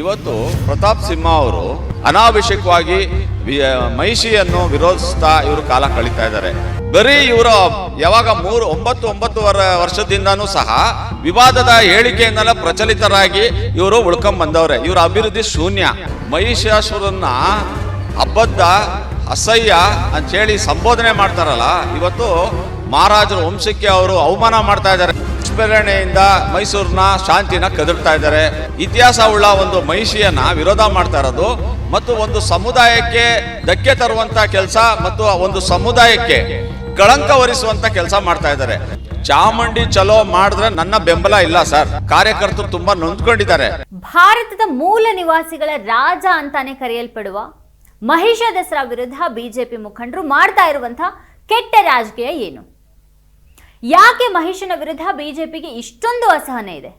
ಇವತ್ತು ಪ್ರತಾಪ್ ಸಿಂಹ ಅವರು ಅನಾವಶ್ಯಕವಾಗಿ ಮಹಿಷಿಯನ್ನು ವಿರೋಧಿಸ್ತಾ ಇವರು ಕಾಲ ಕಳೀತಾ ಇದ್ದಾರೆ. ಬರೀ ಇವರು ಯಾವಾಗ ಮೂರು, ಒಂಬತ್ತು, ಒಂಬತ್ತುವರೆ ವರ್ಷದಿಂದನೂ ಸಹ ವಿವಾದದ ಹೇಳಿಕೆಯಿಂದಲೇ ಪ್ರಚಲಿತರಾಗಿ ಇವರು ಉಳ್ಕೊಂಡ್ ಬಂದವ್ರೆ. ಇವರ ಅಭಿವೃದ್ಧಿ ಶೂನ್ಯ. ಮಹಿಷಾಸುರನ್ನ ಅಬದ್ಧ, ಅಸಹ್ಯ ಅಂತೇಳಿ ಸಂಬೋಧನೆ ಮಾಡ್ತಾರಲ್ಲ, ಇವತ್ತು ಮಹಾರಾಜರ ವಂಶಕ್ಕೆ ಅವರು ಅವಮಾನ ಮಾಡ್ತಾ ಇದ್ದಾರೆ. ಪ್ರೇರಣೆಯಿಂದ ಮೈಸೂರಿನ ಶಾಂತಿನ ಕದರ್ತಾ ಇದ್ದಾರೆ. ಇತಿಹಾಸ ಉಳ್ಳ ಒಂದು ಮಹಿಷಿಯನ್ನ ವಿರೋಧ ಮಾಡ್ತಾ ಇರೋದು ಮತ್ತು ಒಂದು ಸಮುದಾಯಕ್ಕೆ ಧಕ್ಕೆ ತರುವಂತ ಕೆಲಸ ಮತ್ತು ಒಂದು ಸಮುದಾಯಕ್ಕೆ ಕಳಂಕ ಹೊರಿಸುವಂತ ಕೆಲಸ ಮಾಡ್ತಾ ಇದ್ದಾರೆ. ಚಾಮುಂಡಿ ಚಲೋ ಮಾಡಿದ್ರೆ ನನ್ನ ಬೆಂಬಲ ಇಲ್ಲ ಸರ್. ಕಾರ್ಯಕರ್ತರು ತುಂಬಾ ನೊಂದ್ಕೊಂಡಿದ್ದಾರೆ. ಭಾರತದ ಮೂಲ ನಿವಾಸಿಗಳ ರಾಜ ಅಂತಾನೆ ಕರೆಯಲ್ಪಡುವ ಮಹಿಷ ದಸರಾ ವಿರುದ್ಧ ಬಿಜೆಪಿ ಮುಖಂಡರು ಮಾಡ್ತಾ ಇರುವಂತಹ ಕೆಟ್ಟ ರಾಜಕೀಯ ಏನು? ಯಾಕೆ ಮಹಿಷನ ವಿರುದ್ಧ ಬಿಜೆಪಿಗೆ ಇಷ್ಟೊಂದು ಅಸಹನೆ ಇದೆ?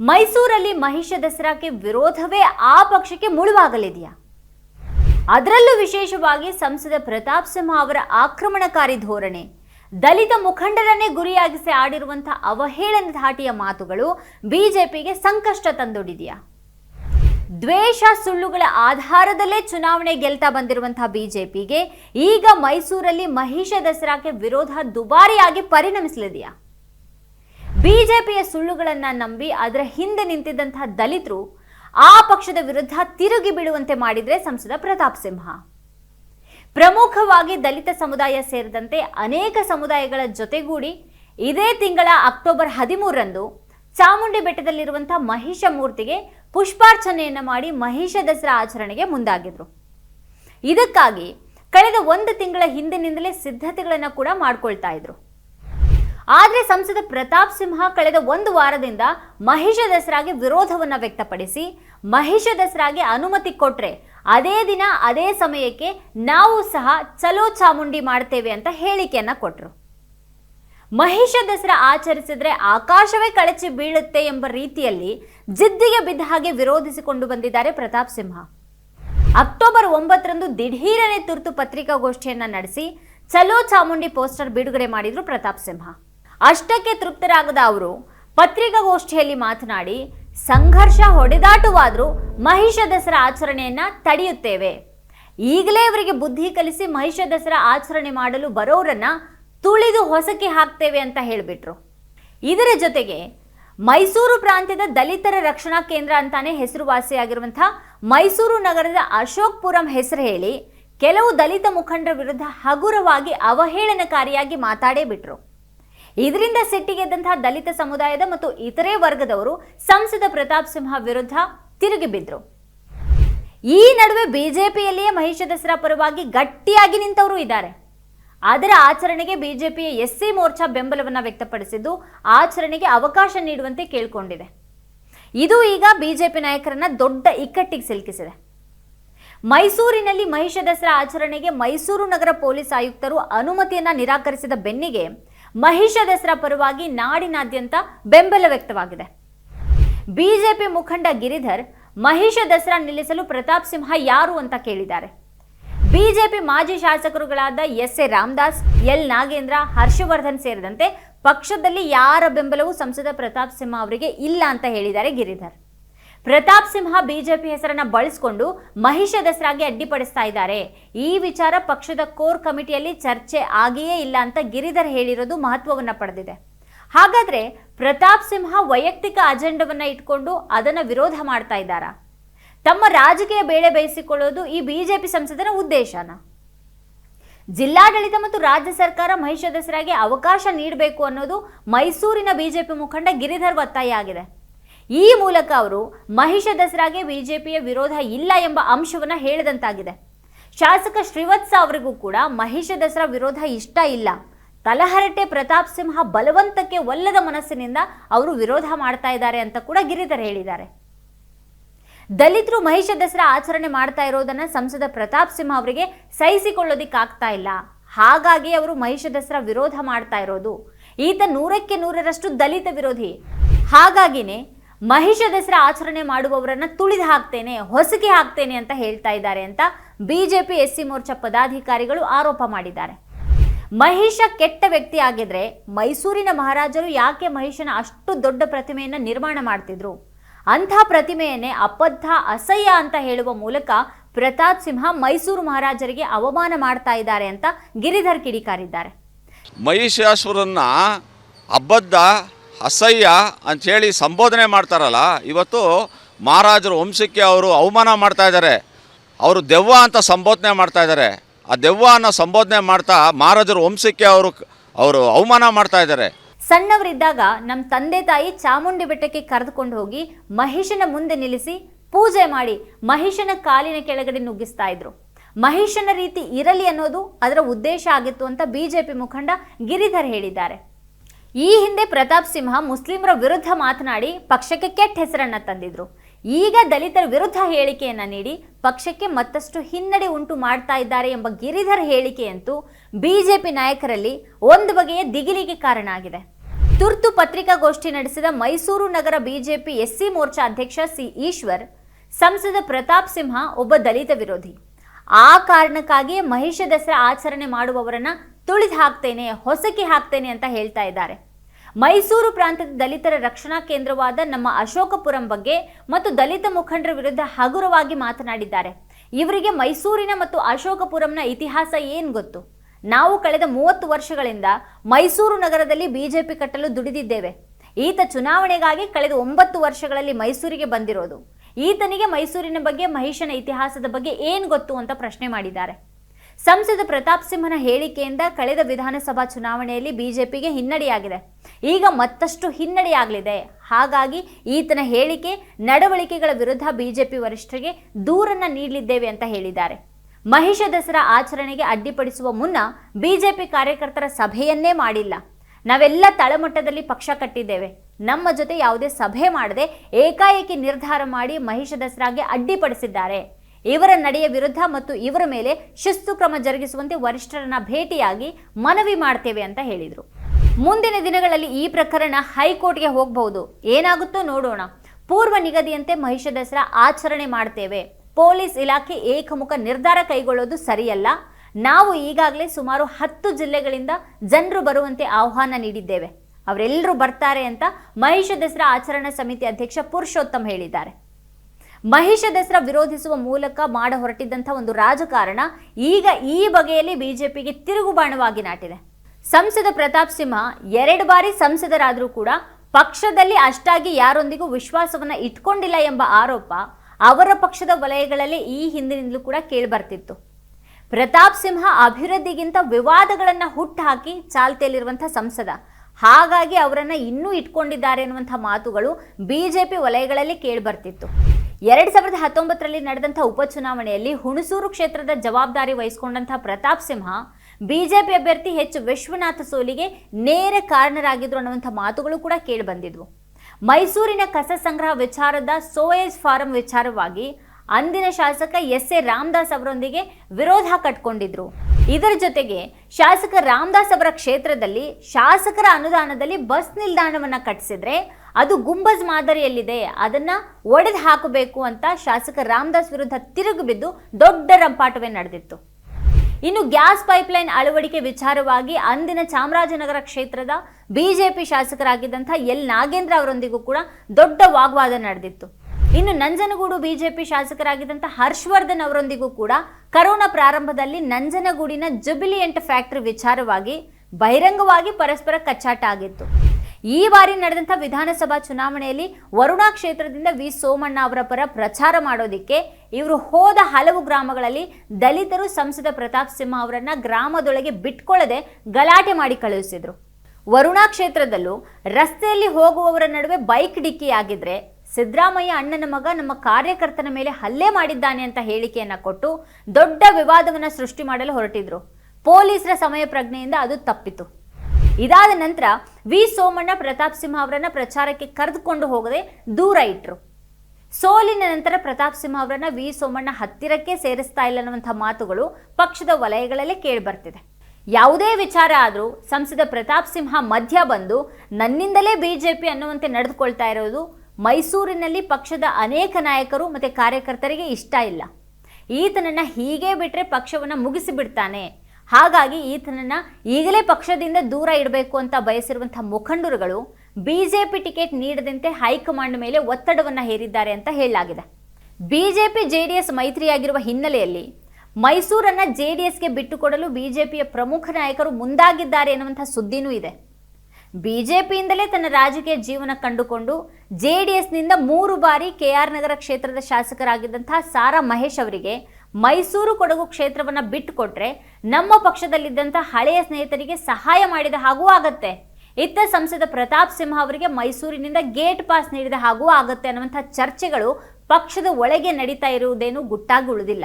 ಮೈಸೂರಲ್ಲಿ ಮಹಿಷ ದಸರಾಕ್ಕೆ ವಿರೋಧವೇ ಆ ಪಕ್ಷಕ್ಕೆ ಮುಳುವಾಗಲಿದೆಯಾ? ಅದರಲ್ಲೂ ವಿಶೇಷವಾಗಿ ಸಂಸದ ಪ್ರತಾಪ್ ಸಿಂಹ ಅವರ ಆಕ್ರಮಣಕಾರಿ ಧೋರಣೆ, ದಲಿತ ಮುಖಂಡರನ್ನೇ ಗುರಿಯಾಗಿಸಿ ಆಡಿರುವಂತಹ ಅವಹೇಳನ ಧಾಟಿಯ ಮಾತುಗಳು ಬಿಜೆಪಿಗೆ ಸಂಕಷ್ಟ ತಂದೊಡ್ಡಿದೆಯಾ? ದ್ವೇಷ ಸುಳ್ಳುಗಳ ಆಧಾರದಲ್ಲೇ ಚುನಾವಣೆ ಗೆಲ್ತಾ ಬಂದಿರುವಂತಹ ಬಿಜೆಪಿಗೆ, ಈಗ ಮೈಸೂರಲ್ಲಿ ಮಹಿಷ ದಸರಾಕ್ಕೆ ವಿರೋಧ ದುಬಾರಿಯಾಗಿ ಪರಿಣಮಿಸಲಿದೆಯಾ? ಬಿಜೆಪಿಯ ಸುಳ್ಳುಗಳನ್ನ ನಂಬಿ ಅದರ ಹಿಂದೆ ನಿಂತಿದ್ದಂತಹ ದಲಿತರು ಆ ಪಕ್ಷದ ವಿರುದ್ಧ ತಿರುಗಿ ಬೀಳುವಂತೆ ಮಾಡಿದ್ರೆ ಸಂಸದ ಪ್ರತಾಪ್ ಸಿಂಹ. ಪ್ರಮುಖವಾಗಿ ದಲಿತ ಸಮುದಾಯ ಸೇರಿದಂತೆ ಅನೇಕ ಸಮುದಾಯಗಳ ಜೊತೆಗೂಡಿ ಇದೇ ತಿಂಗಳ ಅಕ್ಟೋಬರ್ ಹದಿಮೂರರಂದು ಚಾಮುಂಡಿ ಬೆಟ್ಟದಲ್ಲಿರುವಂತಹ ಮಹಿಷ ಮೂರ್ತಿಗೆ ಪುಷ್ಪಾರ್ಚನೆಯನ್ನ ಮಾಡಿ ಮಹಿಷ ದಸರಾ ಆಚರಣೆಗೆ ಮುಂದಾಗಿದ್ರು. ಇದಕ್ಕಾಗಿ ಕಳೆದ ಒಂದು ತಿಂಗಳ ಹಿಂದಿನಿಂದಲೇ ಸಿದ್ಧತೆಗಳನ್ನು ಕೂಡ ಮಾಡ್ಕೊಳ್ತಾ ಇದ್ರು. ಆದರೆ ಸಂಸದ ಪ್ರತಾಪ್ ಸಿಂಹ ಕಳೆದ ಒಂದು ವಾರದಿಂದ ಮಹಿಷ ದಸರಾಗೆ ವಿರೋಧವನ್ನು ವ್ಯಕ್ತಪಡಿಸಿ ಮಹಿಷ ದಸರಾಗೆ ಅನುಮತಿ ಕೊಟ್ರೆ ಅದೇ ದಿನ, ಅದೇ ಸಮಯಕ್ಕೆ ನಾವು ಸಹ ಚಲೋ ಚಾಮುಂಡಿ ಮಾಡ್ತೇವೆ ಅಂತ ಹೇಳಿಕೆಯನ್ನು ಕೊಟ್ರು. ಮಹಿಷ ದಸರಾ ಆಚರಿಸಿದ್ರೆ ಆಕಾಶವೇ ಕಳಚಿ ಬೀಳುತ್ತೆ ಎಂಬ ರೀತಿಯಲ್ಲಿ ಜಿದ್ದಿಗೆ ಬಿದ್ದ ಹಾಗೆ ವಿರೋಧಿಸಿಕೊಂಡು ಬಂದಿದ್ದಾರೆ ಪ್ರತಾಪ್ ಸಿಂಹ. ಅಕ್ಟೋಬರ್ ಒಂಬತ್ತರಂದು ದಿಢೀರನೆ ತುರ್ತು ಪತ್ರಿಕಾಗೋಷ್ಠಿಯನ್ನ ನಡೆಸಿ ಚಲೋ ಚಾಮುಂಡಿ ಪೋಸ್ಟರ್ ಬಿಡುಗಡೆ ಮಾಡಿದ್ರು ಪ್ರತಾಪ್ ಸಿಂಹ. ಅಷ್ಟಕ್ಕೆ ತೃಪ್ತರಾಗದ ಅವರು ಪತ್ರಿಕಾಗೋಷ್ಠಿಯಲ್ಲಿ ಮಾತನಾಡಿ, ಸಂಘರ್ಷ ಹೊಡೆದಾಟವಾದರೂ ಮಹಿಷ ದಸರಾ ಆಚರಣೆಯನ್ನ ತಡೆಯುತ್ತೇವೆ. ಈಗಲೇ ಇವರಿಗೆ ಬುದ್ಧಿ ಕಲಿಸಿ ಮಹಿಷ ದಸರಾ ಆಚರಣೆ ಮಾಡಲು ಬರೋರನ್ನ ತುಳಿದು ಹೊಸಕಿ ಹಾಕ್ತೇವೆ ಅಂತ ಹೇಳಿಬಿಟ್ರು. ಇದರ ಜೊತೆಗೆ ಮೈಸೂರು ಪ್ರಾಂತ್ಯದ ದಲಿತರ ರಕ್ಷಣಾ ಕೇಂದ್ರ ಅಂತಾನೆ ಹೆಸರುವಾಸಿಯಾಗಿರುವಂತಹ ಮೈಸೂರು ನಗರದ ಅಶೋಕ್ಪುರಂ ಹೆಸರು ಹೇಳಿ ಕೆಲವು ದಲಿತ ಮುಖಂಡರ ವಿರುದ್ಧ ಹಗುರವಾಗಿ ಅವಹೇಳನಕಾರಿಯಾಗಿ ಮಾತಾಡೇ ಬಿಟ್ರು. ಇದರಿಂದ ಸಿಟ್ಟಿಗೆದ್ದಂತಹ ದಲಿತ ಸಮುದಾಯದ ಮತ್ತು ಇತರೆ ವರ್ಗದವರು ಸಂಸದ ಪ್ರತಾಪ್ ಸಿಂಹ ವಿರುದ್ಧ ತಿರುಗಿ ಬಿದ್ರು. ಈ ನಡುವೆ ಬಿಜೆಪಿಯಲ್ಲಿಯೇ ಮಹಿಷ ದಸರಾ ಪರವಾಗಿ ಗಟ್ಟಿಯಾಗಿ ನಿಂತವರು ಇದ್ದಾರೆ. ಅದರ ಆಚರಣೆಗೆ ಬಿಜೆಪಿಯ ಎಸ್ಸಿ ಮೋರ್ಚಾ ಬೆಂಬಲವನ್ನು ವ್ಯಕ್ತಪಡಿಸಿದ್ದು ಆಚರಣೆಗೆ ಅವಕಾಶ ನೀಡುವಂತೆ ಕೇಳಿಕೊಂಡಿದೆ. ಇದು ಈಗ ಬಿಜೆಪಿ ನಾಯಕರನ್ನ ದೊಡ್ಡ ಇಕ್ಕಟ್ಟಿಗೆ ಸಿಲುಕಿಸಿದೆ. ಮೈಸೂರಿನಲ್ಲಿ ಮಹಿಷ ದಸರಾ ಆಚರಣೆಗೆ ಮೈಸೂರು ನಗರ ಪೊಲೀಸ್ ಆಯುಕ್ತರು ಅನುಮತಿಯನ್ನ ನಿರಾಕರಿಸಿದ ಬೆನ್ನಿಗೆ ಮಹಿಷ ದಸರಾ ಪರವಾಗಿ ನಾಡಿನಾದ್ಯಂತ ಬೆಂಬಲ ವ್ಯಕ್ತವಾಗಿದೆ. ಬಿಜೆಪಿ ಮುಖಂಡ ಗಿರಿಧರ್ ಮಹಿಷ ದಸರಾ ನಿಲ್ಲಿಸಲು ಪ್ರತಾಪ್ ಸಿಂಹ ಯಾರು ಅಂತ ಕೇಳಿದ್ದಾರೆ. ಬಿಜೆಪಿ ಮಾಜಿ ಶಾಸಕರುಗಳಾದ S A Ramdas, L Nagendra, Harshvardhan ಸೇರಿದಂತೆ ಪಕ್ಷದಲ್ಲಿ ಯಾರ ಬೆಂಬಲವೂ ಸಂಸದ ಪ್ರತಾಪ್ ಸಿಂಹ ಅವರಿಗೆ ಇಲ್ಲ ಅಂತ ಹೇಳಿದ್ದಾರೆ ಗಿರಿಧರ್. ಪ್ರತಾಪ್ ಸಿಂಹ ಬಿಜೆಪಿ ಹೆಸರನ್ನ ಬಳಸಿಕೊಂಡು ಮಹಿಷ ದಸರಾಗೆ ಅಡ್ಡಿಪಡಿಸ್ತಾ ಇದ್ದಾರೆ. ಈ ವಿಚಾರ ಪಕ್ಷದ ಕೋರ್ ಕಮಿಟಿಯಲ್ಲಿ ಚರ್ಚೆ ಆಗಿಯೇ ಇಲ್ಲ ಅಂತ ಗಿರಿಧರ್ ಹೇಳಿರೋದು ಮಹತ್ವವನ್ನ ಪಡೆದಿದೆ. ಹಾಗಾದ್ರೆ ಪ್ರತಾಪ್ ಸಿಂಹ ವೈಯಕ್ತಿಕ ಅಜೆಂಡವನ್ನ ಇಟ್ಕೊಂಡು ಅದನ್ನ ವಿರೋಧ ಮಾಡ್ತಾ ಇದ್ದಾರಾ? ತಮ್ಮ ರಾಜಕೀಯ ಬೇಳೆ ಬೇಯಿಸಿಕೊಳ್ಳೋದು ಈ ಬಿಜೆಪಿ ಸಂಸದನ ಉದ್ದೇಶನ? ಜಿಲ್ಲಾಡಳಿತ ಮತ್ತು ರಾಜ್ಯ ಸರ್ಕಾರ ಮಹಿಷ ದಸರಾಗೆ ಅವಕಾಶ ನೀಡಬೇಕು ಅನ್ನೋದು ಮೈಸೂರಿನ ಬಿಜೆಪಿ ಮುಖಂಡ ಗಿರಿಧರ್ ಒತ್ತಾಯ ಆಗಿದೆ. ಈ ಮೂಲಕ ಅವರು ಮಹಿಷ ದಸರಾಗೆ ಬಿಜೆಪಿಯ ವಿರೋಧ ಇಲ್ಲ ಎಂಬ ಅಂಶವನ್ನು ಹೇಳಿದಂತಾಗಿದೆ. ಶಾಸಕ ಶ್ರೀವತ್ಸ ಅವರಿಗೂ ಕೂಡ ಮಹಿಷ ದಸರಾ ವಿರೋಧ ಇಷ್ಟ ಇಲ್ಲ. ತಲಹರಟೆ ಪ್ರತಾಪ್ ಸಿಂಹ ಬಲವಂತಕ್ಕೆ ಒಲ್ಲದ ಮನಸ್ಸಿನಿಂದ ಅವರು ವಿರೋಧ ಮಾಡ್ತಾ ಇದ್ದಾರೆ ಅಂತ ಕೂಡ ಗಿರಿಧರ್ ಹೇಳಿದ್ದಾರೆ. ದಲಿತರು ಮಹಿಷ ದಸರಾ ಆಚರಣೆ ಮಾಡ್ತಾ ಇರೋದನ್ನ ಸಂಸದ ಪ್ರತಾಪ್ ಸಿಂಹ ಅವರಿಗೆ ಸಹಿಸಿಕೊಳ್ಳೋದಿಕ್ಕಾಗ್ತಾ ಇಲ್ಲ. ಹಾಗಾಗಿ ಅವರು ಮಹಿಷ ದಸರಾ ವಿರೋಧ ಮಾಡ್ತಾ ಇರೋದು. ಈತ ನೂರಕ್ಕೆ ನೂರರಷ್ಟು ದಲಿತ ವಿರೋಧಿ. ಹಾಗಾಗಿನೇ ಮಹಿಷ ದಸರಾ ಆಚರಣೆ ಮಾಡುವವರನ್ನ ತುಳಿದು ಹಾಕ್ತೇನೆ, ಹೊಸಕಿ ಹಾಕ್ತೇನೆ ಅಂತ ಹೇಳ್ತಾ ಇದ್ದಾರೆ ಅಂತ ಬಿಜೆಪಿ ಎಸ್ಸಿ ಮೋರ್ಚಾ ಪದಾಧಿಕಾರಿಗಳು ಆರೋಪ ಮಾಡಿದ್ದಾರೆ. ಮಹಿಷ ಕೆಟ್ಟ ವ್ಯಕ್ತಿ ಆಗಿದ್ರೆ ಮೈಸೂರಿನ ಮಹಾರಾಜರು ಯಾಕೆ ಮಹಿಷನ ಅಷ್ಟು ದೊಡ್ಡ ಪ್ರತಿಮೆಯನ್ನು ನಿರ್ಮಾಣ ಮಾಡ್ತಿದ್ರು? ಅಂಥ ಪ್ರತಿಮೆಯನ್ನೇ ಅಬದ್ಧ, ಅಸಹ್ಯ ಅಂತ ಹೇಳುವ ಮೂಲಕ ಪ್ರತಾಪ್ ಸಿಂಹ ಮೈಸೂರು ಮಹಾರಾಜರಿಗೆ ಅವಮಾನ ಮಾಡ್ತಾ ಇದ್ದಾರೆ ಅಂತ ಗಿರಿಧರ್ ಕಿಡಿಕಾರಿದ್ದಾರೆ. ಮಹಿಷಾಸುರನ್ನ ಅಬದ್ಧ, ಅಸಹ್ಯ ಹೇಳಿ ಸಂಬೋಧನೆ ಮಾಡ್ತಾರಲ್ಲ, ಇವತ್ತು ಮಹಾರಾಜರ ವಂಶಕ್ಕೆ ಅವರು ಅವಮಾನ ಮಾಡ್ತಾ ಇದ್ದಾರೆ. ಅವರು ದೆವ್ವ ಅಂತ ಸಂಬೋಧನೆ ಮಾಡ್ತಾ ಇದ್ದಾರೆ. ಆ ದೆವ್ವ ಅನ್ನೋ ಸಂಬೋಧನೆ ಮಾಡ್ತಾ ಮಹಾರಾಜರ ವಂಶಕ್ಕೆ ಅವರು ಅವರು ಅವಮಾನ ಮಾಡ್ತಾ ಇದ್ದಾರೆ. ಸಣ್ಣವರಿದ್ದಾಗ ನಮ್ಮ ತಂದೆ ತಾಯಿ ಚಾಮುಂಡಿ ಬೆಟ್ಟಕ್ಕೆ ಕರೆದುಕೊಂಡು ಹೋಗಿ ಮಹಿಷನ ಮುಂದೆ ನಿಲ್ಲಿಸಿ ಪೂಜೆ ಮಾಡಿ ಮಹಿಷನ ಕಾಲಿನ ಕೆಳಗಡೆ ನುಗ್ಗಿಸ್ತಾ ಇದ್ರು. ಮಹಿಷನ ರೀತಿ ಇರಲಿ ಅನ್ನೋದು ಅದರ ಉದ್ದೇಶ ಆಗಿತ್ತು ಅಂತ ಬಿಜೆಪಿ ಮುಖಂಡ ಗಿರಿಧರ್ ಹೇಳಿದ್ದಾರೆ. ಈ ಹಿಂದೆ ಪ್ರತಾಪ್ ಸಿಂಹ ಮುಸ್ಲಿಮರ ವಿರುದ್ಧ ಮಾತನಾಡಿ ಪಕ್ಷಕ್ಕೆ ಕೆಟ್ಟ ಹೆಸರನ್ನ ತಂದಿದ್ರು. ಈಗ ದಲಿತರ ವಿರುದ್ಧ ಹೇಳಿಕೆಯನ್ನ ನೀಡಿ ಪಕ್ಷಕ್ಕೆ ಮತ್ತಷ್ಟು ಹಿನ್ನಡೆ ಉಂಟು ಮಾಡ್ತಾ ಇದ್ದಾರೆ ಎಂಬ ಗಿರಿಧರ್ ಹೇಳಿಕೆಯಂತೂ ಬಿಜೆಪಿ ನಾಯಕರಲ್ಲಿ ಒಂದು ಬಗೆಯ ದಿಗಿಲಿಗೆ ಕಾರಣ ಆಗಿದೆ. ತುರ್ತು ಪತ್ರಿಕಾಗೋಷ್ಠಿ ನಡೆಸಿದ ಮೈಸೂರು ನಗರ ಬಿಜೆಪಿ ಎಸ್ಸಿ ಮೋರ್ಚಾ ಅಧ್ಯಕ್ಷ ಸಿ ಈಶ್ವರ್, ಸಂಸದ ಪ್ರತಾಪ್ ಸಿಂಹ ಒಬ್ಬ ದಲಿತ ವಿರೋಧಿ. ಆ ಕಾರಣಕ್ಕಾಗಿ ಮಹಿಷ ದಸರಾ ಆಚರಣೆ ಮಾಡುವವರನ್ನ ತುಳಿದು ಹಾಕ್ತೇನೆ, ಹೊಸಕಿ ಹಾಕ್ತೇನೆ ಅಂತ ಹೇಳ್ತಾ ಇದ್ದಾರೆ. ಮೈಸೂರು ಪ್ರಾಂತದ ದಲಿತರ ರಕ್ಷಣಾ ಕೇಂದ್ರವಾದ ನಮ್ಮ ಅಶೋಕಪುರಂ ಬಗ್ಗೆ ಮತ್ತು ದಲಿತ ಮುಖಂಡರ ವಿರುದ್ಧ ಹಗುರವಾಗಿ ಮಾತನಾಡಿದ್ದಾರೆ. ಇವರಿಗೆ ಮೈಸೂರಿನ ಮತ್ತು ಅಶೋಕಪುರಂನ ಇತಿಹಾಸ ಏನು ಗೊತ್ತು? ನಾವು ಕಳೆದ ಮೂವತ್ತು ವರ್ಷಗಳಿಂದ ಮೈಸೂರು ನಗರದಲ್ಲಿ ಬಿಜೆಪಿ ಕಟ್ಟಲು ದುಡಿದಿದ್ದೇವೆ. ಈತ ಚುನಾವಣೆಗಾಗಿ ಕಳೆದ ಒಂಬತ್ತು ವರ್ಷಗಳಲ್ಲಿ ಮೈಸೂರಿಗೆ ಬಂದಿರೋದು. ಈತನಿಗೆ ಮೈಸೂರಿನ ಬಗ್ಗೆ, ಮಹಿಷನ ಇತಿಹಾಸದ ಬಗ್ಗೆ ಏನು ಗೊತ್ತು ಅಂತ ಪ್ರಶ್ನೆ ಮಾಡಿದ್ದಾರೆ. ಸಂಸದ ಪ್ರತಾಪ್ ಸಿಂಹನ ಹೇಳಿಕೆಯಿಂದ ಕಳೆದ ವಿಧಾನಸಭಾ ಚುನಾವಣೆಯಲ್ಲಿ ಬಿಜೆಪಿಗೆ ಹಿನ್ನಡೆಯಾಗಿದೆ. ಈಗ ಮತ್ತಷ್ಟು ಹಿನ್ನಡೆಯಾಗಲಿದೆ. ಹಾಗಾಗಿ ಈತನ ಹೇಳಿಕೆ, ನಡವಳಿಕೆಗಳ ವಿರುದ್ಧ ಬಿಜೆಪಿ ವರಿಷ್ಠರಿಗೆ ದೂರನ್ನ ನೀಡಲಿದ್ದೇವೆ ಅಂತ ಹೇಳಿದ್ದಾರೆ. ಮಹಿಷ ದಸರಾ ಆಚರಣೆಗೆ ಅಡ್ಡಿಪಡಿಸುವ ಮುನ್ನ ಬಿಜೆಪಿ ಕಾರ್ಯಕರ್ತರ ಸಭೆಯನ್ನೇ ಮಾಡಿಲ್ಲ. ನಾವೆಲ್ಲ ತಳಮಟ್ಟದಲ್ಲಿ ಪಕ್ಷ ಕಟ್ಟಿದ್ದೇವೆ. ನಮ್ಮ ಜೊತೆ ಯಾವುದೇ ಸಭೆ ಮಾಡದೆ ಏಕಾಏಕಿ ನಿರ್ಧಾರ ಮಾಡಿ ಮಹಿಷ ದಸರಾಗೆ ಅಡ್ಡಿಪಡಿಸಿದ್ದಾರೆ. ಇವರ ನಡೆಯ ವಿರುದ್ಧ ಮತ್ತು ಇವರ ಮೇಲೆ ಶಿಸ್ತು ಕ್ರಮ ಜರುಗಿಸುವಂತೆ ವರಿಷ್ಠರನ್ನ ಭೇಟಿಯಾಗಿ ಮನವಿ ಮಾಡ್ತೇವೆ ಅಂತ ಹೇಳಿದರು. ಮುಂದಿನ ದಿನಗಳಲ್ಲಿ ಈ ಪ್ರಕರಣ ಹೈಕೋರ್ಟ್ಗೆ ಹೋಗಬಹುದು. ಏನಾಗುತ್ತೋ ನೋಡೋಣ. ಪೂರ್ವ ನಿಗದಿಯಂತೆ ಮಹಿಷ ದಸರಾ ಆಚರಣೆ ಮಾಡ್ತೇವೆ. ಪೊಲೀಸ್ ಇಲಾಖೆ ಏಕಮುಖ ನಿರ್ಧಾರ ಕೈಗೊಳ್ಳೋದು ಸರಿಯಲ್ಲ. ನಾವು ಈಗಾಗಲೇ ಸುಮಾರು ಹತ್ತು ಜಿಲ್ಲೆಗಳಿಂದ ಜನರು ಬರುವಂತೆ ಆಹ್ವಾನ ನೀಡಿದ್ದೇವೆ. ಅವರೆಲ್ಲರೂ ಬರ್ತಾರೆ ಅಂತ ಮಹಿಷ ದಸರಾ ಆಚರಣಾ ಸಮಿತಿ ಅಧ್ಯಕ್ಷ ಪುರುಷೋತ್ತಮ್ ಹೇಳಿದ್ದಾರೆ. ಮಹಿಷ ದಸರಾ ವಿರೋಧಿಸುವ ಮೂಲಕ ಮಾಡ ಹೊರಟಿದ್ದಂಥ ಒಂದು ರಾಜಕಾರಣ ಈಗ ಈ ಬಗೆಯಲ್ಲಿ ಬಿಜೆಪಿಗೆ ತಿರುಗುಬಾಣವಾಗಿ ನಾಟಿದೆ. ಸಂಸದ ಪ್ರತಾಪ್ ಸಿಂಹ ಎರಡು ಬಾರಿ ಸಂಸದರಾದರೂ ಕೂಡ ಪಕ್ಷದಲ್ಲಿ ಅಷ್ಟಾಗಿ ಯಾರೊಂದಿಗೂ ವಿಶ್ವಾಸವನ್ನ ಇಟ್ಕೊಂಡಿಲ್ಲ ಎಂಬ ಆರೋಪ ಅವರ ಪಕ್ಷದ ವಲಯಗಳಲ್ಲಿ ಈ ಹಿಂದಿನಿಂದಲೂ ಕೂಡ ಕೇಳಿಬರ್ತಿತ್ತು ಪ್ರತಾಪ್ ಸಿಂಹ ಅಭಿವೃದ್ಧಿಗಿಂತ ವಿವಾದಗಳನ್ನ ಹುಟ್ಟುಹಾಕಿ ಚಾಲ್ತಿಯಲ್ಲಿರುವಂಥ ಸಂಸದ. ಹಾಗಾಗಿ ಅವರನ್ನ ಇನ್ನೂ ಇಟ್ಕೊಂಡಿದ್ದಾರೆ ಎನ್ನುವಂಥ ಮಾತುಗಳು ಬಿಜೆಪಿ ವಲಯಗಳಲ್ಲಿ ಕೇಳಿಬರ್ತಿತ್ತು ಎರಡ್ ಸಾವಿರದ ಹತ್ತೊಂಬತ್ತರಲ್ಲಿ ನಡೆದಂಥ ಉಪಚುನಾವಣೆಯಲ್ಲಿ ಹುಣಸೂರು ಕ್ಷೇತ್ರದ ಜವಾಬ್ದಾರಿ ವಹಿಸಿಕೊಂಡಂತಹ ಪ್ರತಾಪ್ ಸಿಂಹ ಬಿಜೆಪಿ ಅಭ್ಯರ್ಥಿ ಹೆಚ್ ವಿಶ್ವನಾಥ ಸೋಲಿಗೆ ನೇರ ಕಾರಣರಾಗಿದ್ರು ಅನ್ನುವಂಥ ಮಾತುಗಳು ಕೂಡ ಕೇಳಿಬಂದಿದ್ವು ಮೈಸೂರಿನ ಕಸ ಸಂಗ್ರಹ ವಿಚಾರದ ಸೋಯೇಜ್ ಫಾರಂ ವಿಚಾರವಾಗಿ ಅಂದಿನ ಶಾಸಕ ಎಸ್ ಎ ರಾಮದಾಸ್ ಅವರೊಂದಿಗೆ ವಿರೋಧ ಕಟ್ಕೊಂಡಿದ್ರು. ಇದರ ಜೊತೆಗೆ ಶಾಸಕ ರಾಮದಾಸ್ ಅವರ ಕ್ಷೇತ್ರದಲ್ಲಿ ಶಾಸಕರ ಅನುದಾನದಲ್ಲಿ ಬಸ್ ನಿಲ್ದಾಣವನ್ನ ಕಟ್ಟಿಸಿದ್ರೆ ಅದು ಗುಂಬಜ್ ಮಾದರಿಯಲ್ಲಿದೆ, ಅದನ್ನ ಒಡೆದು ಹಾಕಬೇಕು ಅಂತ ಶಾಸಕ ರಾಮದಾಸ್ ವಿರುದ್ಧ ತಿರುಗು ಬಿದ್ದು ದೊಡ್ಡ ರಂಪಾಟವೇ ನಡೆದಿತ್ತು. ಇನ್ನು ಗ್ಯಾಸ್ ಪೈಪ್ಲೈನ್ ಅಳವಡಿಕೆ ವಿಚಾರವಾಗಿ ಅಂದಿನ ಚಾಮರಾಜನಗರ ಕ್ಷೇತ್ರದ ಬಿಜೆಪಿ ಶಾಸಕರಾಗಿದ್ದಂಥ ಎಲ್ ನಾಗೇಂದ್ರ ಅವರೊಂದಿಗೂ ಕೂಡ ದೊಡ್ಡ ವಾಗ್ವಾದ ನಡೆದಿತ್ತು. ಇನ್ನು ನಂಜನಗೂಡು ಬಿಜೆಪಿ ಶಾಸಕರಾಗಿದ್ದಂಥ ಹರ್ಷವರ್ಧನ್ ಅವರೊಂದಿಗೂ ಕೂಡ ಕರೋನಾ ಪ್ರಾರಂಭದಲ್ಲಿ ನಂಜನಗೂಡಿನ ಜುಬಿಲಿಯಂಟ್ ಫ್ಯಾಕ್ಟರಿ ವಿಚಾರವಾಗಿ ಬಹಿರಂಗವಾಗಿ ಪರಸ್ಪರ ಕಚ್ಚಾಟ ಆಗಿತ್ತು. ಈ ಬಾರಿ ನಡೆದಂಥ ವಿಧಾನಸಭಾ ಚುನಾವಣೆಯಲ್ಲಿ ವರುಣಾ ಕ್ಷೇತ್ರದಿಂದ ವಿ ಸೋಮಣ್ಣ ಅವರ ಪರ ಪ್ರಚಾರ ಮಾಡೋದಿಕ್ಕೆ ಇವರು ಹೋದ ಹಲವು ಗ್ರಾಮಗಳಲ್ಲಿ ದಲಿತರು ಸಂಸದ ಪ್ರತಾಪ್ ಸಿಂಹ ಅವರನ್ನ ಗ್ರಾಮದೊಳಗೆ ಬಿಟ್ಕೊಳ್ಳದೆ ಗಲಾಟೆ ಮಾಡಿ ಕಳುಹಿಸಿದ್ರು. ವರುಣಾ ಕ್ಷೇತ್ರದಲ್ಲೂ ರಸ್ತೆಯಲ್ಲಿ ಹೋಗುವವರ ನಡುವೆ ಬೈಕ್ ಡಿಕ್ಕಿಯಾಗಿದ್ರೆ ಸಿದ್ದರಾಮಯ್ಯ ಅಣ್ಣನ ಮಗ ನಮ್ಮ ಕಾರ್ಯಕರ್ತನ ಮೇಲೆ ಹಲ್ಲೆ ಮಾಡಿದ್ದಾನೆ ಅಂತ ಹೇಳಿಕೆಯನ್ನ ಕೊಟ್ಟು ದೊಡ್ಡ ವಿವಾದವನ್ನ ಸೃಷ್ಟಿ ಮಾಡಲು ಹೊರಟಿದ್ರು. ಪೊಲೀಸರ ಸಮಯ ಪ್ರಜ್ಞೆಯಿಂದ ಅದು ತಪ್ಪಿತು. ಇದಾದ ನಂತರ ವಿ ಸೋಮಣ್ಣ ಪ್ರತಾಪ್ ಸಿಂಹ ಅವರನ್ನ ಪ್ರಚಾರಕ್ಕೆ ಕರೆದುಕೊಂಡು ಹೋಗದೆ ದೂರ ಇಟ್ಟರು ಸೋಲಿನ ನಂತರ ಪ್ರತಾಪ್ ಸಿಂಹ ಅವರನ್ನ ವಿ ಸೋಮಣ್ಣ ಹತ್ತಿರಕ್ಕೆ ಸೇರಿಸ್ತಾ ಇಲ್ಲ ಅನ್ನುವಂಥ ಮಾತುಗಳು ಪಕ್ಷದ ವಲಯಗಳಲ್ಲೇ ಕೇಳಿಬರ್ತಿದೆ. ಯಾವುದೇ ವಿಚಾರ ಆದರೂ ಸಂಸದ ಪ್ರತಾಪ್ ಸಿಂಹ ಮಧ್ಯ ಬಂದು ನನ್ನಿಂದಲೇ ಬಿಜೆಪಿ ಅನ್ನುವಂತೆ ನಡೆದುಕೊಳ್ತಾ ಇರೋದು ಮೈಸೂರಿನಲ್ಲಿ ಪಕ್ಷದ ಅನೇಕ ನಾಯಕರು ಮತ್ತು ಕಾರ್ಯಕರ್ತರಿಗೆ ಇಷ್ಟ ಇಲ್ಲ. ಈತನನ್ನು ಹೀಗೆ ಬಿಟ್ಟರೆ ಪಕ್ಷವನ್ನು ಮುಗಿಸಿಬಿಡ್ತಾನೆ ಹಾಗಾಗಿ ಈತನನ್ನ ಈಗಲೇ ಪಕ್ಷದಿಂದ ದೂರ ಇಡಬೇಕು ಅಂತ ಬಯಸಿರುವಂಥ ಮುಖಂಡರುಗಳು ಬಿಜೆಪಿ ಟಿಕೆಟ್ ನೀಡದಂತೆ ಹೈಕಮಾಂಡ್ ಮೇಲೆ ಒತ್ತಡವನ್ನ ಹೇರಿದ್ದಾರೆ ಅಂತ ಹೇಳಲಾಗಿದೆ. ಬಿಜೆಪಿ ಜೆಡಿಎಸ್ ಮೈತ್ರಿಯಾಗಿರುವ ಹಿನ್ನೆಲೆಯಲ್ಲಿ ಮೈಸೂರನ್ನ ಎಸ್ಗೆ ಬಿಟ್ಟುಕೊಡಲು ಬಿಜೆಪಿಯ ಪ್ರಮುಖ ನಾಯಕರು ಮುಂದಾಗಿದ್ದಾರೆ ಎನ್ನುವಂಥ ಸುದ್ದಿನೂ ಇದೆ. ಬಿಜೆಪಿಯಿಂದಲೇ ತನ್ನ ರಾಜಕೀಯ ಜೀವನ ಕಂಡುಕೊಂಡು ಜೆ ಡಿ ಎಸ್ನಿಂದ ಮೂರು ಬಾರಿ ಕೆಆರ್ ನಗರ ಕ್ಷೇತ್ರದ ಶಾಸಕರಾಗಿದ್ದಂತಹ ಸಾರಾ ಮಹೇಶ್ ಅವರಿಗೆ ಮೈಸೂರು ಕೊಡಗು ಕ್ಷೇತ್ರವನ್ನು ಬಿಟ್ಟುಕೊಟ್ರೆ ನಮ್ಮ ಪಕ್ಷದಲ್ಲಿದ್ದಂಥ ಹಳೆಯ ಸ್ನೇಹಿತರಿಗೆ ಸಹಾಯ ಮಾಡಿದ ಹಾಗೂ ಆಗತ್ತೆ. ಇತ್ತ ಸಂಸದ ಪ್ರತಾಪ್ ಸಿಂಹ ಅವರಿಗೆ ಮೈಸೂರಿನಿಂದ ಗೇಟ್ ಪಾಸ್ ನೀಡಿದ ಹಾಗೂ ಆಗತ್ತೆ ಅನ್ನುವಂಥ ಚರ್ಚೆಗಳು ಪಕ್ಷದ ಒಳಗೆ ನಡೀತಾ ಇರುವುದೇನು ಗುಟ್ಟಾಗಿ ಉಳಿದಿಲ್ಲ.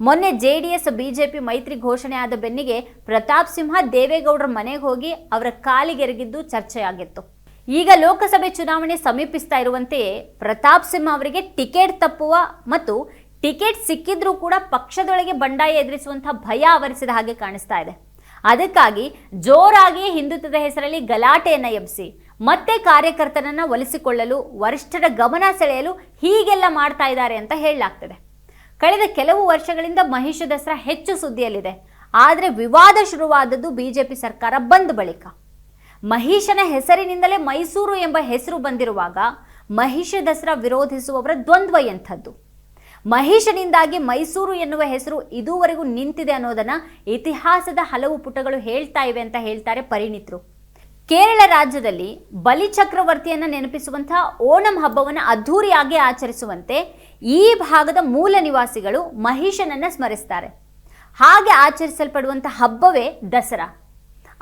ಮೊನ್ನೆ ಜೆಡಿಎಸ್, ಬಿಜೆಪಿ ಮೈತ್ರಿ ಘೋಷಣೆ ಆದ ಬೆನ್ನಿಗೆ ಪ್ರತಾಪ್ ಸಿಂಹ ದೇವೇಗೌಡರ ಮನೆಗೆ ಹೋಗಿ ಅವರ ಕಾಲಿಗೆರಗಿದ್ದು ಚರ್ಚೆಯಾಗಿತ್ತು. ಈಗ ಲೋಕಸಭೆ ಚುನಾವಣೆ ಸಮೀಪಿಸ್ತಾ ಇರುವಂತೆಯೇ ಪ್ರತಾಪ್ ಸಿಂಹ ಅವರಿಗೆ ಟಿಕೆಟ್ ತಪ್ಪುವ ಮತ್ತು ಟಿಕೆಟ್ ಸಿಕ್ಕಿದ್ರೂ ಕೂಡ ಪಕ್ಷದೊಳಗೆ ಬಂಡಾಯ ಎದುರಿಸುವಂತಹ ಭಯ ಆವರಿಸಿದ ಹಾಗೆ ಕಾಣಿಸ್ತಾ ಇದೆ. ಅದಕ್ಕಾಗಿ ಜೋರಾಗಿ ಹಿಂದುತ್ವದ ಹೆಸರಲ್ಲಿ ಗಲಾಟೆಯನ್ನು ಎಬ್ಬಿಸಿ ಮತ್ತೆ ಕಾರ್ಯಕರ್ತರನ್ನು ಒಲಿಸಿಕೊಳ್ಳಲು, ವರಿಷ್ಠರ ಗಮನ ಸೆಳೆಯಲು ಹೀಗೆಲ್ಲ ಮಾಡ್ತಾ ಇದ್ದಾರೆ ಅಂತ ಹೇಳಲಾಗ್ತದೆ. ಕಳೆದ ಕೆಲವು ವರ್ಷಗಳಿಂದ ಮಹಿಷ ದಸರಾ ಹೆಚ್ಚು ಸುದ್ದಿಯಲ್ಲಿದೆ. ಆದರೆ ವಿವಾದ ಶುರುವಾದದ್ದು ಬಿಜೆಪಿ ಸರ್ಕಾರ ಬಂದ ಬಳಿಕ. ಮಹಿಷನ ಹೆಸರಿನಿಂದಲೇ ಮೈಸೂರು ಎಂಬ ಹೆಸರು ಬಂದಿರುವಾಗ ಮಹಿಷ ದಸರಾ ವಿರೋಧಿಸುವವರ ದ್ವಂದ್ವ ಎಂಥದ್ದು. ಮಹಿಷನಿಂದಾಗಿ ಮೈಸೂರು ಎನ್ನುವ ಹೆಸರು ಇದುವರೆಗೂ ನಿಂತಿದೆ ಅನ್ನೋದನ್ನ ಇತಿಹಾಸದ ಹಲವು ಪುಟಗಳು ಹೇಳ್ತಾ ಇವೆ ಅಂತ ಹೇಳ್ತಾರೆ ಪರಿಣಿತರು. ಕೇರಳ ರಾಜ್ಯದಲ್ಲಿ ಬಲಿ ಚಕ್ರವರ್ತಿಯನ್ನ ನೆನಪಿಸುವಂತಹ ಓಣಂ ಹಬ್ಬವನ್ನು ಅದ್ಧೂರಿಯಾಗಿ ಆಚರಿಸುವಂತೆ ಈ ಭಾಗದ ಮೂಲ ನಿವಾಸಿಗಳು ಮಹಿಷನನ್ನ ಸ್ಮರಿಸ್ತಾರೆ. ಹಾಗೆ ಆಚರಿಸಲ್ಪಡುವಂತಹ ಹಬ್ಬವೇ ದಸರಾ.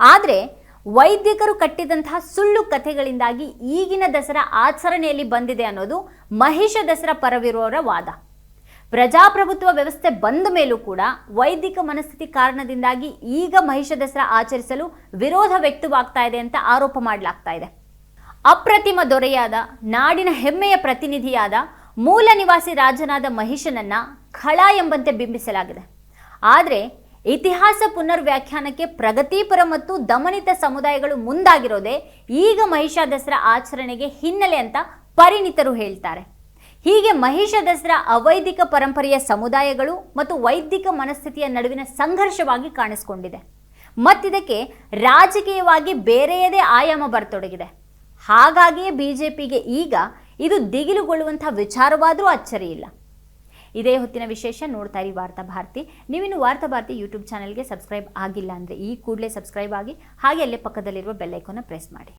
ಆದರೆ ವೈದಿಕರು ಕಟ್ಟಿದಂತಹ ಸುಳ್ಳು ಕಥೆಗಳಿಂದಾಗಿ ಈಗಿನ ದಸರಾ ಆಚರಣೆಯಲ್ಲಿ ಬಂದಿದೆ ಅನ್ನೋದು ಮಹಿಷ ದಸರಾ ಪರವಿರುವವರ ವಾದ. ಪ್ರಜಾಪ್ರಭುತ್ವ ವ್ಯವಸ್ಥೆ ಬಂದ ಮೇಲೂ ಕೂಡ ವೈದಿಕ ಮನಸ್ಥಿತಿ ಕಾರಣದಿಂದಾಗಿ ಈಗ ಮಹಿಷ ದಸರಾ ಆಚರಿಸಲು ವಿರೋಧ ವ್ಯಕ್ತವಾಗ್ತಾ ಇದೆ ಅಂತ ಆರೋಪ ಮಾಡಲಾಗ್ತಾ ಇದೆ. ಅಪ್ರತಿಮ ದೊರೆಯಾದ, ನಾಡಿನ ಹೆಮ್ಮೆಯ ಪ್ರತಿನಿಧಿಯಾದ, ಮೂಲ ನಿವಾಸಿ ರಾಜನಾದ ಮಹಿಷನನ್ನ ಖಳ ಎಂಬಂತೆ ಬಿಂಬಿಸಲಾಗಿದೆ. ಆದರೆ, ಇತಿಹಾಸ ಪುನರ್ವ್ಯಾಖ್ಯಾನಕ್ಕೆ ಪ್ರಗತಿಪರ ಮತ್ತು ದಮನಿತ ಸಮುದಾಯಗಳು ಮುಂದಾಗಿರೋದೇ ಈಗ ಮಹಿಷಾ ದಸರಾ ಆಚರಣೆಗೆ ಹಿನ್ನೆಲೆ ಅಂತ ಪರಿಣಿತರು ಹೇಳ್ತಾರೆ. ಹೀಗೆ ಮಹಿಷ ದಸರಾ ಅವೈದಿಕ ಪರಂಪರೆಯ ಸಮುದಾಯಗಳು ಮತ್ತು ವೈದಿಕ ಮನಸ್ಥಿತಿಯ ನಡುವಿನ ಸಂಘರ್ಷವಾಗಿ ಕಾಣಿಸಿಕೊಂಡಿದೆ. ಮತ್ತಿದಕ್ಕೆ ರಾಜಕೀಯವಾಗಿ ಬೇರೆಯದೇ ಆಯಾಮ ಬರತೊಡಗಿದೆ. ಹಾಗಾಗಿಯೇ ಬಿಜೆಪಿಗೆ ಈಗ ಇದು ದಿಗಿಲುಗೊಳ್ಳುವಂಥ ವಿಚಾರವಾದರೂ ಅಚ್ಚರಿ ಇಲ್ಲ. ಇದೇ ಹೊತ್ತಿನ ವಿಶೇಷ ನೋಡ್ತಾ ಇರಿ ವಾರ್ತಾ ಭಾರತಿ. ನೀವಿನ್ನು ವಾರ್ತಾ ಭಾರತಿ ಯೂಟ್ಯೂಬ್ ಚಾನಲ್ಗೆ ಸಬ್ಸ್ಕ್ರೈಬ್ ಆಗಿಲ್ಲ ಅಂದರೆ ಈ ಕೂಡಲೇ ಸಬ್ಸ್ಕ್ರೈಬ್ ಆಗಿ ಹಾಗೆ ಅಲ್ಲೇ ಪಕ್ಕದಲ್ಲಿರುವ ಬೆಲ್ಲೈಕೋನ ಪ್ರೆಸ್ ಮಾಡಿ.